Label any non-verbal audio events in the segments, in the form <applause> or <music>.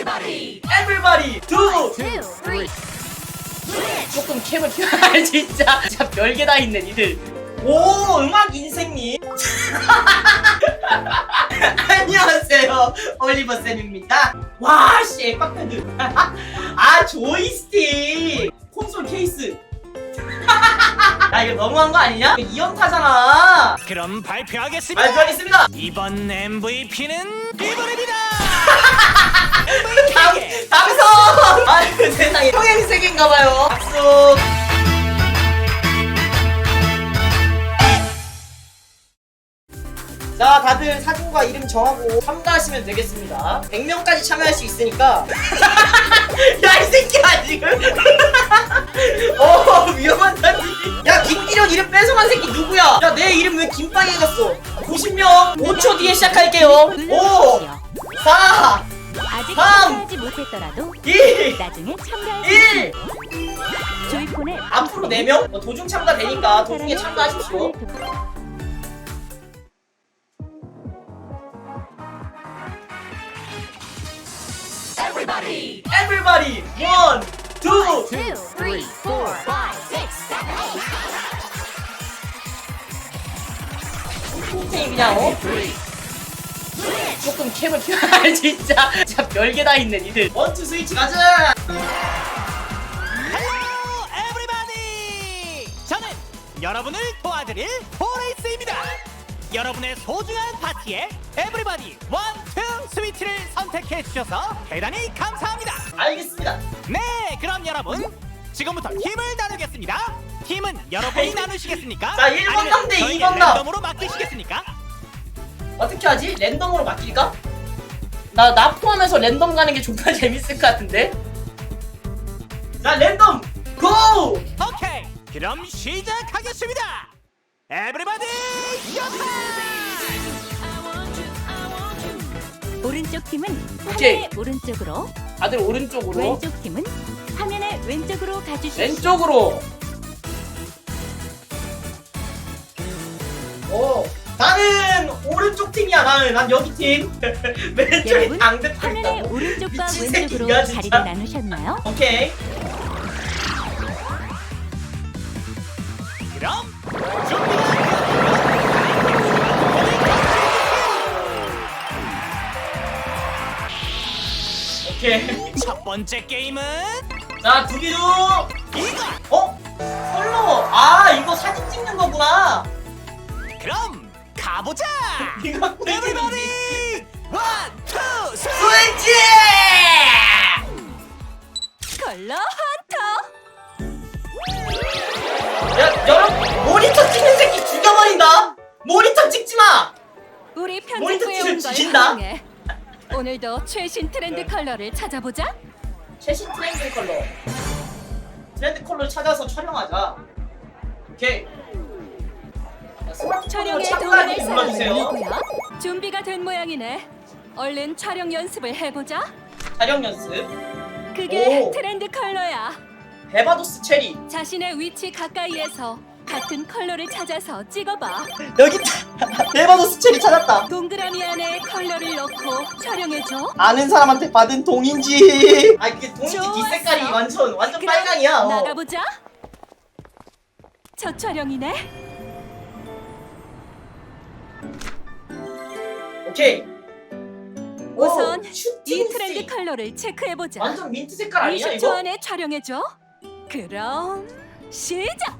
Everybody, Everybody two two, three. 조금 캠을 켜 <laughs> 진짜. 진짜 별게 다 있네 니들. 오 음악 인생님. <laughs> 안녕하세요. 올리버 쌤입니다. 와씨 액박패드. <laughs> 아 조이스틱. 콘솔 케이스. 야 이거 너무한 거 아니냐? 이거 이연타잖아. 그럼 발표하겠습니다. 발표하겠습니다. 이번 MVP는 이번입니다. 당, 당선! 아유 세상에. 평행 세계인가봐요. 박수 자 다들 사진과 이름 정하고 참가하시면 되겠습니다. 100명까지 참여할 수 있으니까. <laughs> 야 이 새끼야 지금. <laughs> 어 위험한 사진 야 김기련 이름 뺏어간 새끼 누구야? 야 내 이름 왜 김빵에 갔어? 90명. 5초 뒤에 시작할게요. 5 4 아직 삼, 참가하지 못했더라도 2 나중에 참가할 수 1 있습니다. 조이폰의 앞으로 4명? 뭐 도중 참가 되니까 도중에 참가하십시오. Everybody, Everybody, one, two. two, three, four, five, six, seven, eight. 팀 그냥 어? 조금 캠을 켜. 진짜 진짜 별게 다 있네 니들. 원투 스위치 가자. Hello, everybody. 저는 여러분을 도와드릴 포레이스입니다. 여러분의 소중한 파티에 에브리바디 원투 스위트를 선택해 주셔서 대단히 감사합니다. 알겠습니다. 네, 그럼 여러분 지금부터 팀을 나누겠습니다. 팀은 여러분이 나누시겠습니까? 자, 일 번 아니면 남대 저희의 이번 남. 랜덤으로 맡기시겠습니까? 어떻게 하지? 랜덤으로 맡길까? 나 나 포함해서 랜덤 가는 게 존나 <laughs> 재밌을 것 같은데. 자 랜덤 고! 오케이, 그럼 시작하겠습니다. 에브리바디 여타! 오른쪽 팀은 오케이. 화면의 오른쪽으로, 다들 오른쪽으로. 왼쪽 팀은 화면의 왼쪽으로 가주십시오. 왼쪽으로. 오, 나는 오른쪽 팀이야. 나는 난 여기 팀. <laughs> 왼쪽이 여러분, 화면의 당대표다. 오른쪽과 미친 왼쪽으로 새끼야, 진짜. 자리를 나누셨나요? 오케이. 그럼 오케이. <laughs> 첫 번째 게임은 자, 두기두. 이거. 어? 솔로. 아, 이거 사진 찍는 거구나. 그럼 가보자. <laughs> 이거. 에브리바디 원, 투, 쓰리. 스위치! 컬러 헌터! 야, 여러분, 모니터 찍는 새끼 죽여버린다. 모니터 찍지 마. 우리 편집부에 찍으면 온걸 죽인다. 환영해. 오늘도 최신 트렌드 컬러를 찾아보자. 최신 트렌드 컬러. 트렌드 컬러 찾아서 촬영하자. 오케이. 촬영에 참가하기 도움을 눌러주세요. 누구야? 준비가 된 모양이네. 얼른 촬영 연습을 해보자. 촬영 연습. 그게 오. 트렌드 컬러야. 베바도스 체리. 자신의 위치 가까이에서 같은 컬러를 찾아서 찍어봐. 여기 있다. 베바도스 체리 찾았다. 동그라미 안에 컬러를 넣고 촬영해줘. 아는 사람한테 받은 동인지. 아 이게 동인지 좋았어. 뒷 색깔이 완전 완전 그럼 빨강이야. 어. 나가보자. 첫 촬영이네. 오케이. 오, 우선 이 트렌드 씨. 컬러를 체크해보자. 완전 민트 색깔 아니야 20초 이거? 안에 촬영해줘. 그럼 시작.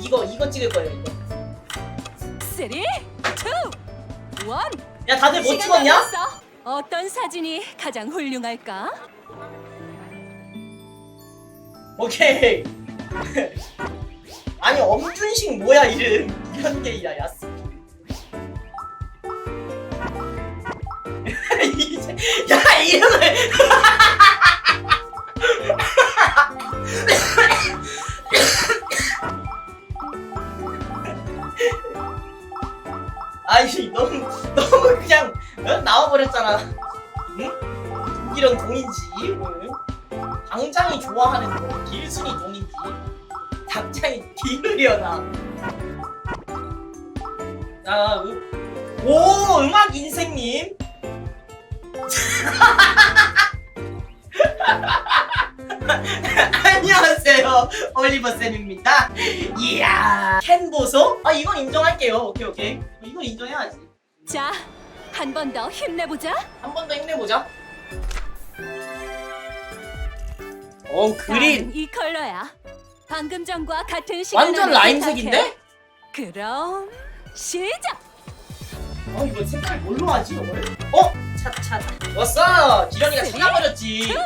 이거 이거 찍을 거예요 이거. 3, 2, 1. 야 다들 뭐 시간 찍었냐? 남았어. 어떤 사진이 가장 훌륭할까? 오케이. <laughs> 아니 엄준식 뭐야 이름? 이런 게야 야스. 이제 <laughs> 야 이름을 <laughs> 아니 너무 너무 그냥 어? 나와버렸잖아. 응? 이런 동인지. 응? 당장이 좋아하는 동, 길순이 동인지 당장이 기르려나 아, 음. 오 음악 인생님. <laughs> 안녕하세요 올리버 쌤입니다. 이야 캔 보소? 아 이건 인정할게요. 오케이 오케이. 이건 인정해야지. 자, 한 번 더 힘내보자. 한 번 더 힘내보자. 어 그린 이 컬러야. 방금 전과 같은 시간 완전 안에 라임색인데? 그럼 시작. 어 이거 색깔 뭘로 하지? 어? 차차 왔어 기련이가 쓰리, 찾아버렸지 2, 1.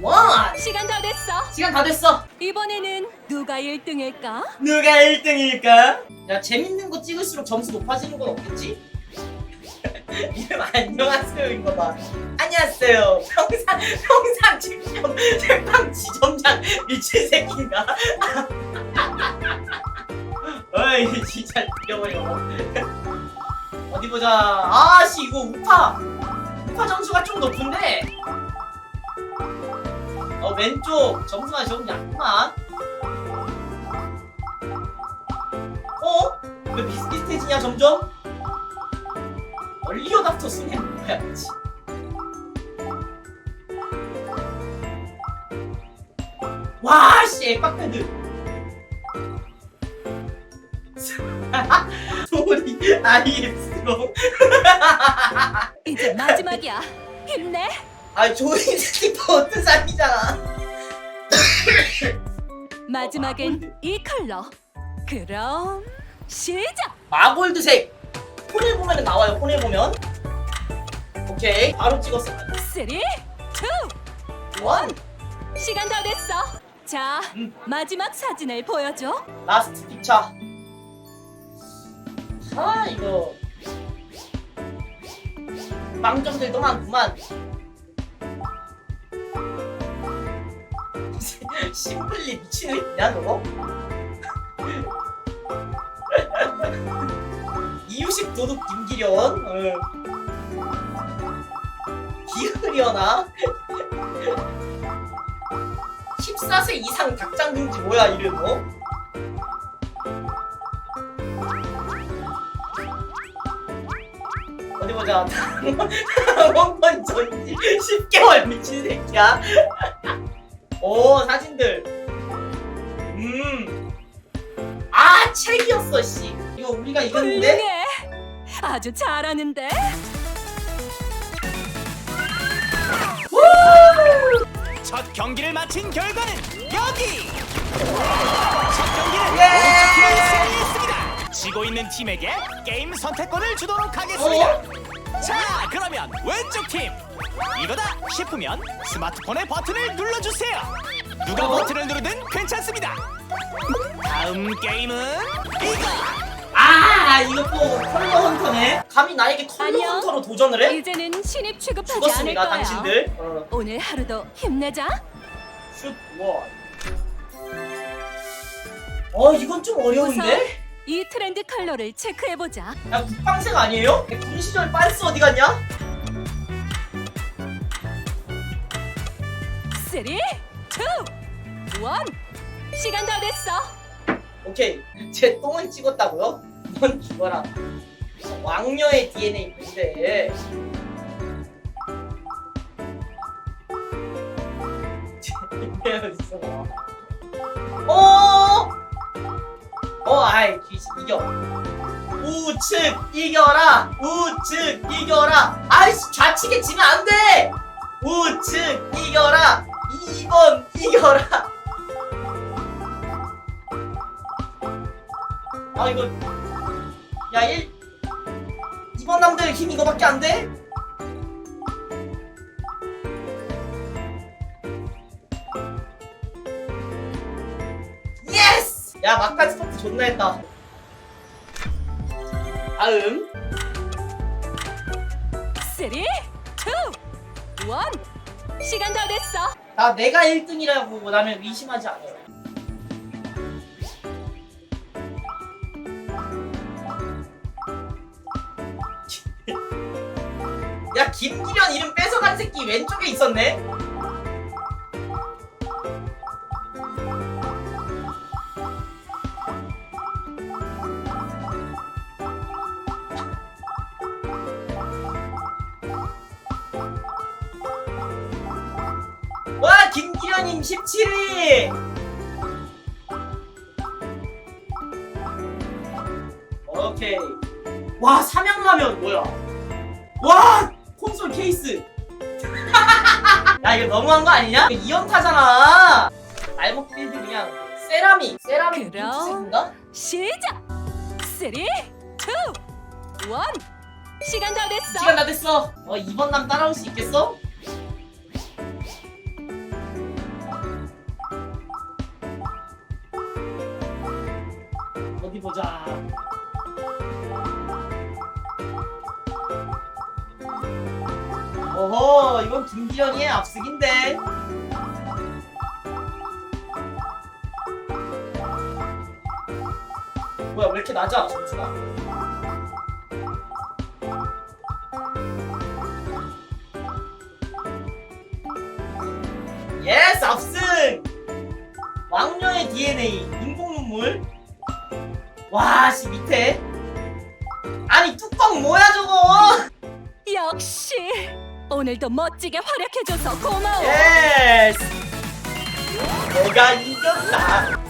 와 시간 다 됐어. 시간 다 됐어 이번에는 누가 1등일까? 누가 1등일까? 야 재밌는 거 찍을수록 점수 높아지는 건 없겠지? <laughs> 이름 안녕하세요. 이거 봐. 안녕하세요. 평상 평상 직접 책방 지점장 미친 새끼인가? <laughs> 어이 진짜 죽여버려. 어디 보자. 아씨 이거 우파. 우파 점수가 좀 높은데? 어 왼쪽. 점수가 좀 약구만. 어? 왜 비슷비슷해지냐 점점? 얼리어답터 쓰네 뭐야 그치 와씨 액박패드 소리 IM스러워 <laughs> 이제 마지막이야. 힘내. 아 조인 스티커 어떤 사람이잖아 <laughs> 마지막엔 이 컬러. 그럼 시작. 마골드색 폰에 보면 나와요 폰에 보면. 오케이 바로 찍었어 3, 2, 원. 시간 다 됐어. 자, 음. 마지막 사진을 보여줘. 라스트 픽처. 아 이거. 망점들도 많구만. <laughs> 심플리 미친 애야 너 이유식 도둑 김기련 응. 기흐려나 14세 이상 닭장 금지 뭐야 이름 어? 어디 보자. <laughs> 원번 전지 10개월 미친 새끼야. <laughs> 오 사진들. 음. 아 책이었어 씨. 이거 우리가 이겼는데? 아주 잘하는데. 첫 경기를 마친 결과는 여기. 첫 경기는 예! 오른쪽 팀이 승리했습니다. 지고 있는 팀에게 게임 선택권을 주도록 하겠습니다. 자, 그러면 왼쪽 팀 이거다 싶으면 스마트폰의 버튼을 눌러주세요. 누가 어? 버튼을 누르든 괜찮습니다. 다음 게임은 이거. 아 이거 또 컬러 헌터네. 감히 나에게 컬러 안녕. 헌터로 도전을 해? 이제는 신입 취급하지 않을 죽었습니다 거야. 당신들. 어. 오늘 하루도 힘내자. 슛 원. 어 이건 좀 어려운데? 이 트렌드 컬러를 체크해 보자. 야 국방색 아니에요? 군 시절 빤스 어디 갔냐? 3, 2, 1. 시간 다 됐어. 오케이 제 똥을 찍었다고요? 넌 죽어라. 왕녀의 DNA 있어 어? 어 아이 귀신 이겨. 우측 이겨라. 우측 이겨라. 아이씨 좌측에 지면 안 돼! 우측 이겨라. 2번 이겨라. 아 이거 야 1... 2번 남들 힘 이거밖에 안 돼? 예스! 야 막판 스타트 존나 했다 다음 3, 2, 1. 시간 다 됐어. 나 내가 1등이라고 나는 의심하지 않아요 야 김기련 이름 뺏어간 새끼 왼쪽에 있었네? 와 김기련님 17위! 오케이. 와 삼양라면 뭐야? 와! 케이스. <laughs> 야 이거 너무한 거 아니냐? 이거 이연타잖아. 알목 필드 그냥 세라믹. 세라믹 그럼. 민트색인가? 시작. 3, 2, 1. 시간 다 됐어. 시간 다 됐어. 어 이번 남 따라올 수 있겠어? 어허 이건 김기현이의 앞쓰기인데. 뭐야 왜 이렇게 낮아 점수가? 예스 압승! 왕녀의 DNA 인공 눈물. 와씨 밑에. 아니 뚜껑 뭐야 저거? 역시 오늘도 멋지게 활약해줘서 고마워. 예스 내가 이겼다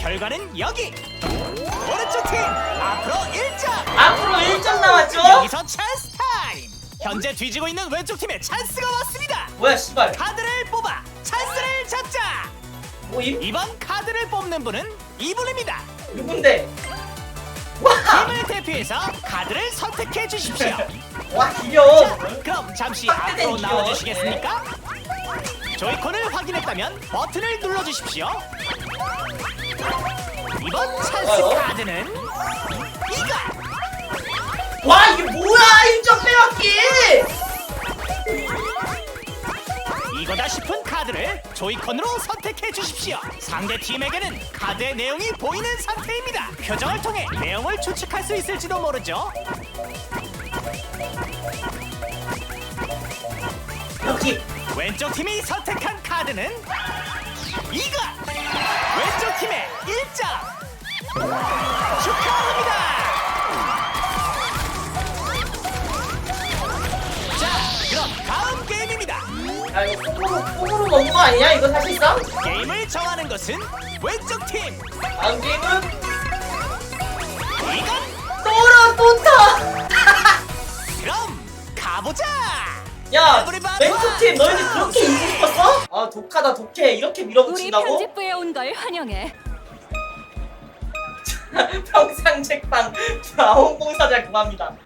결과는 여기. 오른쪽 팀 앞으로 1점. 앞으로 1점 남았죠 여기서 찬스 타임. 현재 뒤지고 있는 왼쪽 팀에 찬스가 왔습니다. 뭐야 씨발 카드를 뽑아 찬스를 잡자. 뭐임 이번 카드를 뽑는 분은 이분입니다. 누군데 와 팀을 대표해서 카드를 선택해 주십시오. <laughs> 와 귀여워 그럼 잠시 앞으로 귀여워. 나와주시겠습니까? 조이콘을 확인했다면 버튼을 눌러주십시오. 이번 찬스 좋아요. 카드는 이거. 와 이게 뭐야 1점 빼앗기 이거다 싶은 카드를 조이콘으로 선택해 주십시오. 상대 팀에게는 카드의 내용이 보이는 상태입니다. 표정을 통해 내용을 추측할 수 있을지도 모르죠. 왼쪽 팀이 선택한 카드는 이거. 왼쪽 팀의 1점. 축하합니다. 자, 그럼 다음 게임입니다. 야 이거 콩으로 콩으로 먹는 거 아니냐 이거 사실상 게임을 정하는 것은 왼쪽 팀. 다음 게임은 이건 야 에브리바디 왼쪽 팀 너희들 그렇게 이기고 싶었어? 아 독하다 독해 이렇게 우리 밀어붙인다고? 편집부에 온 걸 환영해. 평상 책방 자원봉사자 구합니다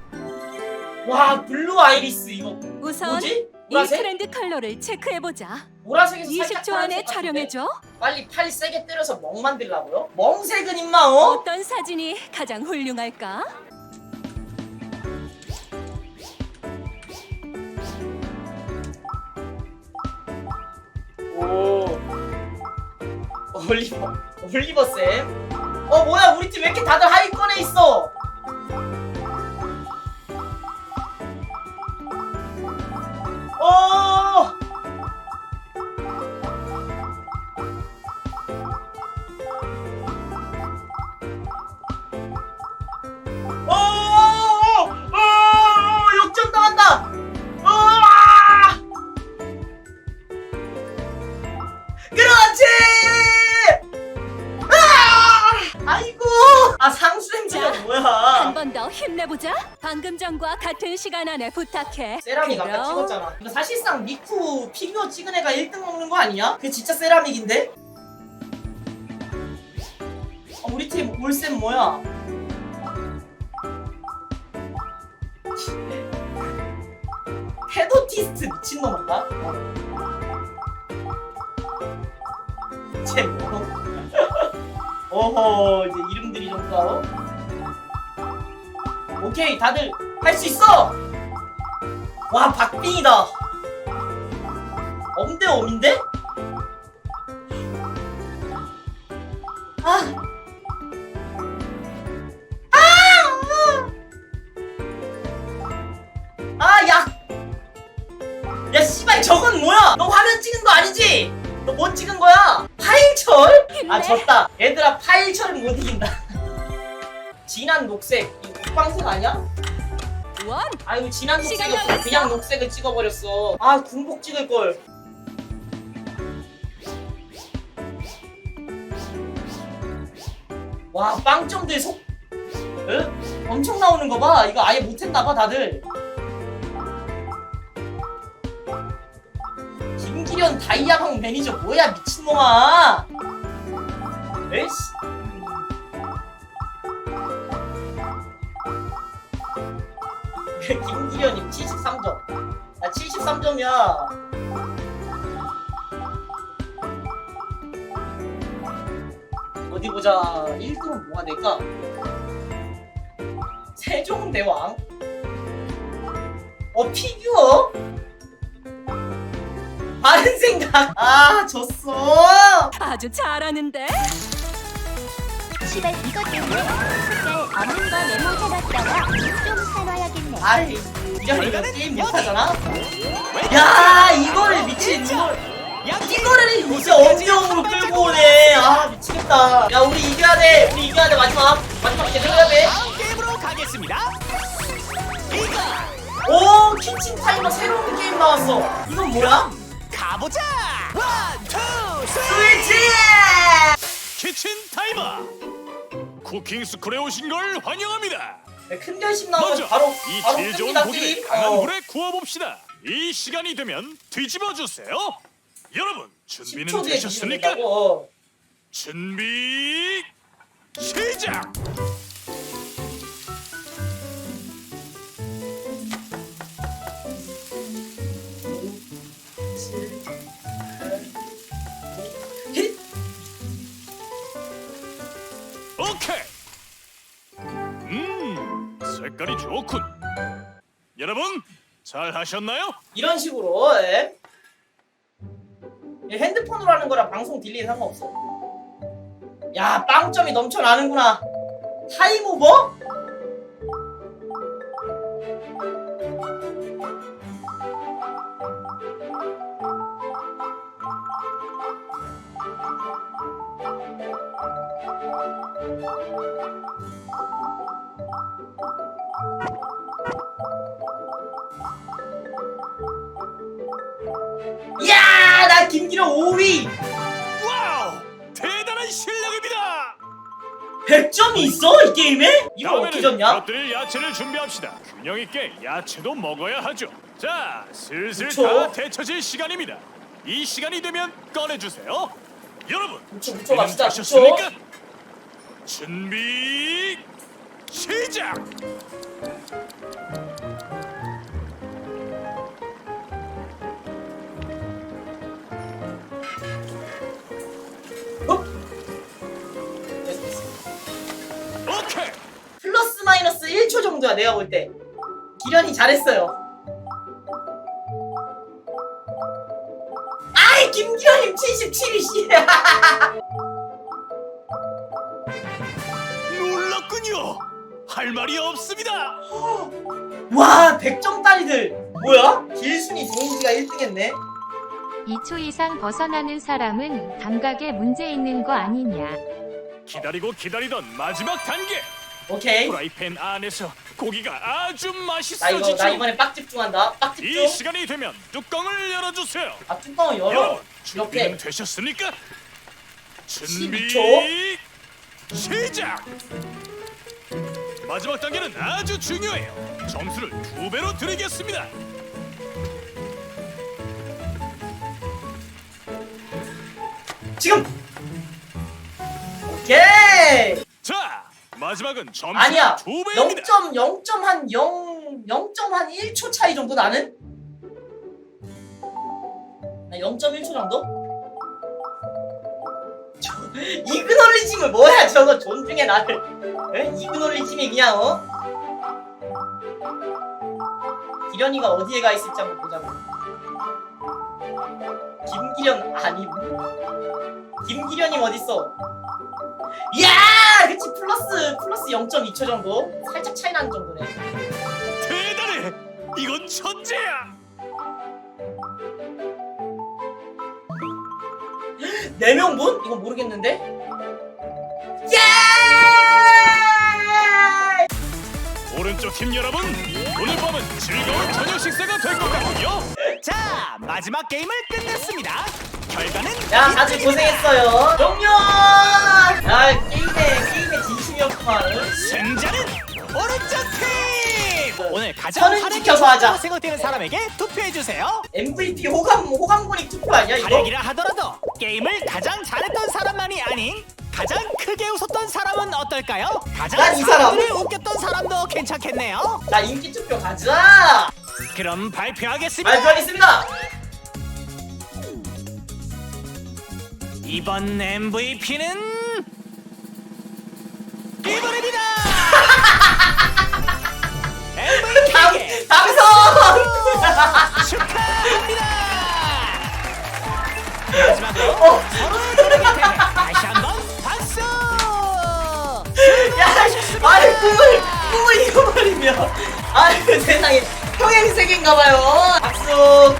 와 블루 아이리스 이거 우선 뭐지? 이 보라색? 트렌드 컬러를 체크해 보자. 보라색에서 살짝 20초 안에 파란색 같은데? 촬영해 줘. 빨리 팔 세게 때려서 멍 만들라고요? 멍색은 임마 어? 어떤 사진이 가장 훌륭할까? 올리버 올리버 쌤? 어 뭐야 우리 팀 왜 이렇게 다들 하위권에 있어? 전과 같은 시간 안에 부탁해. 세라믹 아까 그럼 찍었잖아. 이거 사실상 미쿠 피규어 찍은 애가 1등 먹는 거 아니야? 그 진짜 세라믹인데? 아, 우리 팀 올쌤 뭐야? 헤도티스트 미친놈인가? 쟤 뭐? <laughs> 어허 이제 이름들이 좀 따로 오케이 다들 할 수 있어 와 박빙이다 엄대 엄인데? 아 아! 야! 야 씨발 저건 뭐야? 너 화면 찍은 거 아니지? 너 뭐 찍은 거야? 파일철? 아. 졌다 얘들아 파일철은 못 이긴다 <laughs> 진한 녹색 이거 국방색 아니야? 원. 아유 진한 시간 녹색이 없어. 그냥 녹색을 찍어버렸어. 아 군복 찍을 걸. 와 빵점들 속 응? 엄청 나오는 거 봐. 이거 아예 못했나 봐 다들. 김기련 다이아방 매니저 뭐야 미친놈아. 에이씨. 김기련님 73점. 나 73점이야. 어디 보자. 1등은 뭐가 될까? 세종대왕? 어, 피규어? 바른 생각. 아, 졌어. 아주 잘하는데. 시발 이것 때문에 색깔 없는 거 메모 해놨다가 좀 사놔야겠네. 아이, 이거 게임 못하잖아? 야, 이거를 미친, 이걸. 이거를 이제 엄정으로 끌고 오네. 아, 미치겠다. 야, 우리 이겨야 돼. 우리 이겨야 돼. 마지막. 마지막 제대로 해야 돼. 다음 게임으로 가겠습니다. 이거 오, 키친 타이머 새로운 게임 나왔어. 이건 뭐야? 가보자. 원, 투. 스위치! 키친 타이머 쿠킹 스쿨에 오신 걸 환영합니다. 네, 큰 결심 나오면 먼저 바로 이 바로 질 좋은 뜹니다 고기를 게임. 강한 어. 불에 구워봅시다. 이 시간이 되면 뒤집어 주세요. 여러분 10초 준비는 뒤에 되셨습니까? 뒤집는다고. 준비 시작. 잘 하셨나요? 이런 식으로 예. 예, 핸드폰으로 하는 거랑 방송 딜레이 상관없어. 야 빵점이 넘쳐나는구나. 타임오버? 야, 나 김기령 5위. 와우 대단한 실력입니다. 100점이 있어 이 게임에? 이거 어떻게 다음에는 졌냐? 곁들일 야채를 준비합시다. 균형 있게 야채도 먹어야 하죠. 자, 슬슬 그쵸? 다 데쳐질 시간입니다. 이 시간이 되면 꺼내 주세요. 여러분, 무쳐, 무쳐 준비는 갑시다, 되셨습니까? 준비 시작. 어? 오케이. 플러스 마이너스 1초 정도야 내가 볼 때. 기련이 잘했어요. 아이 김기련님 77이 씨. 할 말이 없습니다. 와 100점 딸이들. 뭐야? 길순이 동인지가 1등 했네. 2초 이상 벗어나는 사람은 감각에 문제 있는 거 아니냐. 기다리고 기다리던 마지막 단계. 오케이. 프라이팬 안에서 고기가 아주 나 이거 맛있어지죠. 나 이번에 빡 집중한다. 빡 이 집중. 시간이 되면 뚜껑을 열어주세요. 아 뚜껑을 열어. 여러분 준비는 이렇게. 되셨습니까? 준비 12초. 시작. 마지막 단계는 아주 중요해요. 점수를 두 배로 드리겠습니다. 지금. 오케이. 자, 마지막은 점수 아니야. 두 배입니다. 0점 0점 한 0, 0점 한 1초 차이 정도 나는? 나 0.1초 정도? 저, 이그놀리즘을 뭐야 저거 존중해 나를 에? 이그놀리즘이 그냥 어? 기련이가 어디에 가 있을지 한번 보자고 김기련 아님 김기련님 어딨어 이야 그치 플러스 플러스 0.2초 정도 살짝 차이 나는 정도네 대단해. 이건 천재야. 네 명 분? 이건 모르겠는데? 예! 오른쪽 팀 여러분, 오늘 밤은 즐거운 저녁 식사가 될 것 같군요. 자, 마지막 게임을 끝냈습니다. 결과는 야 다들 고생했어요 종료! 야 게임에 게임에 가장 선을 활약이 지켜서 하자. 좋다고 생각되는 사람에게 투표해 주세요. MVP 호감 호감군이 투표 아니야 이거? 활약이라 하더라도 게임을 가장 잘했던 사람만이 아닌 가장 크게 웃었던 사람은 어떨까요? 가장 사람. 사람들을 웃겼던 사람도 괜찮겠네요. 나 인기 투표 가자. 그럼 발표하겠습니다. 발표하겠습니다. 이번 MVP는 이번입니다. <laughs> 당 당선. 축하합니다. 마지막으로 어. 서로의 노력에 대해 다시 한번 박수. 야, 아이 꿈을 꿈을 잃어버리며 아유 세상에 평행 세계인가봐요. 박수.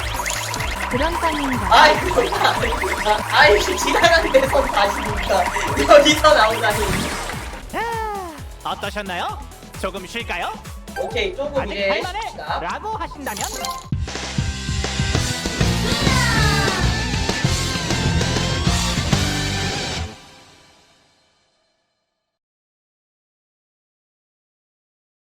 그런 쌍인가? 아이 그거 아닙니다. 아이 지나가는 데서 다시니까 여기서 나오다니. 어떠셨나요? 조금 쉴까요? 오케이 조금 아직 이제 할만해 쉽시다. 라고 하신다면